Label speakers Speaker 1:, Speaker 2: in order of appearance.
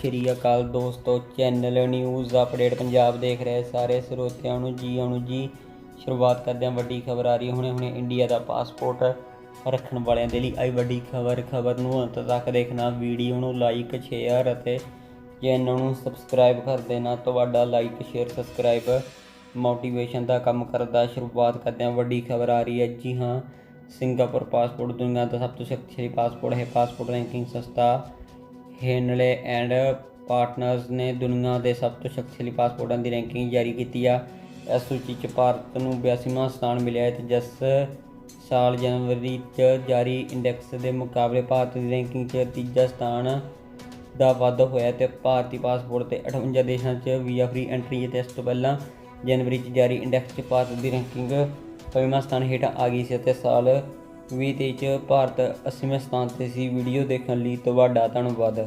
Speaker 1: ਸ਼੍ਰੀ ਅਕਾਲ ਦੋਸਤੋ, channel news update Punjab ਦੇਖ ਰਹੇ ਸਾਰੇ ਸਰੋਤਿਆਂ ਨੂੰ। ਜੀ ਆਉਣ ਨੂੰ ਜੀ, ਸ਼ੁਰੂਆਤ ਕਰਦੇ ਹਾਂ ਵੱਡੀ ਖਬਰ ਆ ਰਹੀ ਹੈ। ਹੁਣੇ ਹੁਣੇ ਇੰਡੀਆ ਦਾ ਪਾਸਪੋਰਟ ਰੱਖਣ ਵਾਲਿਆਂ ਦੇ ਲਈ ਆਈ ਵੱਡੀ ਖਬਰ। ਖਬਰ ਨੂੰ ਅੰਤ ਤੱਕ ਦੇਖਣਾ, ਵੀਡੀਓ ਨੂੰ ਲਾਈਕ ਸ਼ੇਅਰ ਅਤੇ ਚੈਨਲ ਨੂੰ ਸਬਸਕ੍ਰਾਈਬ ਕਰ ਦੇਣਾ। ਤੁਹਾਡਾ ਲਾਈਕ ਸ਼ੇਅਰ ਸਬਸਕ੍ਰਾਈਬ ਮੋਟੀਵੇਸ਼ਨ ਦਾ ਕੰਮ ਕਰਦਾ। ਸ਼ੁਰੂਆਤ ਕਰਦੇ ਹਾਂ ਵੱਡੀ ਖਬਰ ਆ ਰਹੀ ਹੈ। ਜੀ ਹਾਂ, ਸਿੰਗਾਪੁਰ ਪਾਸਪੋਰਟ ਦੁਨੀਆ ਦਾ ਸਭ ਤੋਂ ਸ਼ਕਤੀਸ਼ਾਲੀ ਪਾਸਪੋਰਟ ਹੈ। ਪਾਸਪੋਰਟ ਰੈਂਕਿੰਗ ਸੰਸਥਾ ਹੈਨਲੇ ਐਂਡ ਪਾਰਟਨਰਸ ਨੇ ਦੁਨੀਆ ਦੇ ਸਭ ਤੋਂ ਸ਼ਕਤੀਸ਼ਾਲੀ ਪਾਸਪੋਰਟਾਂ ਦੀ ਰੈਂਕਿੰਗ ਜਾਰੀ ਕੀਤੀ ਆ। ਇਸ ਸੂਚੀ 'ਚ ਭਾਰਤ ਨੂੰ 82ਵਾਂ ਸਥਾਨ ਮਿਲਿਆ ਹੈ ਤੇ ਜਿਸ ਸਾਲ ਜਨਵਰੀ 'ਚ ਜਾਰੀ ਇੰਡੈਕਸ ਦੇ ਮੁਕਾਬਲੇ ਭਾਰਤ ਦੀ ਰੈਂਕਿੰਗ 'ਚ ਤੀਜਾ ਸਥਾਨ ਦਾ ਵਾਧਾ ਹੋਇਆ ਤੇ ਭਾਰਤੀ ਪਾਸਪੋਰਟ ਤੇ 58 ਦੇਸ਼ਾਂ 'ਚ ਵੀਜ਼ਾ ਫ੍ਰੀ ਐਂਟਰੀ ਹੈ ਤੇ ਇਸ ਤੋਂ ਪਹਿਲਾਂ ਜਨਵਰੀ 'ਚ ਜਾਰੀ ਇੰਡੈਕਸ 'ਚ ਭਾਰਤ ਦੀ ਰੈਂਕਿੰਗ ਪੰਜਵਾਂ ਸਥਾਨ ਹੇਠ ਆ ਗਈ ਸੀ ਅਤੇ ਸਾਲ 2023 'ਚ ਭਾਰਤ 80ਵੇਂ ਸਥਾਨ ਤੇ ਸੀ। ਵੀਡੀਓ ਦੇਖਣ ਲਈ ਤੁਹਾਡਾ ਧੰਨਵਾਦ।